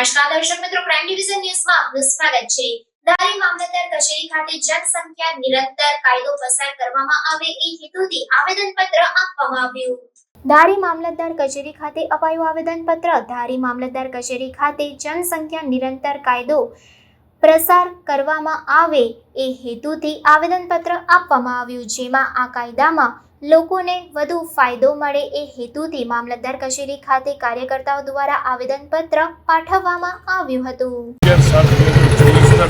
નમસ્કાર દર્શક મિત્રો પ્રાઇમ ડિવિઝન ન્યૂઝમાં આપનું સ્વાગત છે. ધારી મામલતદાર કચેરી ખાતે જનસંખ્યા નિરંતર કાયદો પસાર કરવામાં આવે એ હેતુથી આવેદનપત્ર આપવામાં આવ્યું. ધારી મામલતદાર કચેરી ખાતે અપાયું આવેદનપત્ર. ધારી મામલતદાર કચેરી ખાતે જનસંખ્યા નિરંતર કાયદો પ્રસાર કરવામાં આવે એ હેતુથી આવેદનપત્ર આપવામાં આવ્યું જેમાં આ કાયદામાં લોકોને વધુ ફાયદો મળે એ હેતુથી મામલતદાર કચેરી ખાતે કાર્યકર્તાઓ દ્વારા આવેદનપત્ર પાઠવવામાં આવ્યું હતું. ચોવીસના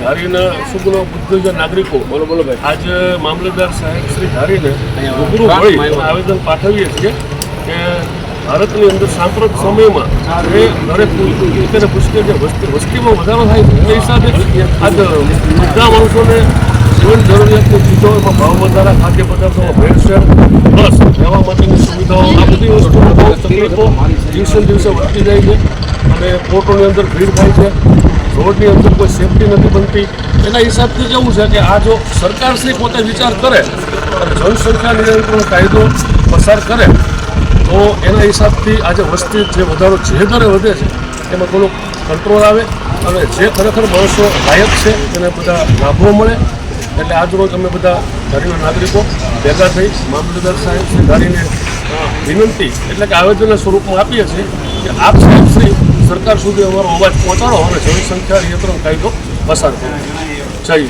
ધારીના સુગ્ન બુદ્ધિજન નાગરિકો બોલો બોલો ભાઈ આજ મામલતદાર સાહેબ શ્રી ધારીને રૂબરૂ મળી આવેદન પાઠવીએ છીએ કે ભારતની અંદર સાંપ્રત સમયમાં જે દરેક પુષ્કે જે વસ્તી વસ્તીમાં વધારો થાય છે એ હિસાબે આજ બધા માણસોને જીવન જરૂરિયાતની ચીજો એમાં ભાવ વધારા, ખાદ્ય પદાર્થોમાં ભેળસેળ પ્લસ રહેવા માટેની સુવિધાઓ, આ બધી વસ્તુઓ તકલીફો દિવસે દિવસે વધતી જાય છે અને કોર્ટોની અંદર ભીડ થાય છે, રોડની અંદર કોઈ સેફટી નથી બનતી. એના હિસાબથી કેવું છે કે આ જો સરકારશ્રી પોતે વિચાર કરે જનસંખ્યા નિયંત્રણ કાયદો પસાર કરે તો એના હિસાબથી આજે વસ્તી જે વધારો જે દરે વધે છે, એમાં થોડુંક કંટ્રોલ આવે અને જે ખરેખર માણસો લાયક છે તેને બધા લાભો મળે એટલે આજરોજ અમે બધા ધારીના નાગરિકો ભેગા થઈ મામલતદાર સાહેબ ધારીને વિનંતી એટલે કે આવેદનના સ્વરૂપમાં આપીએ છીએ કે આપ સાહેબ શ્રી સરકાર સુધી અમારો અવાજ પહોંચાડો અને જનસંખ્યા નિયંત્રણ કાયદો પસાર કરો જય.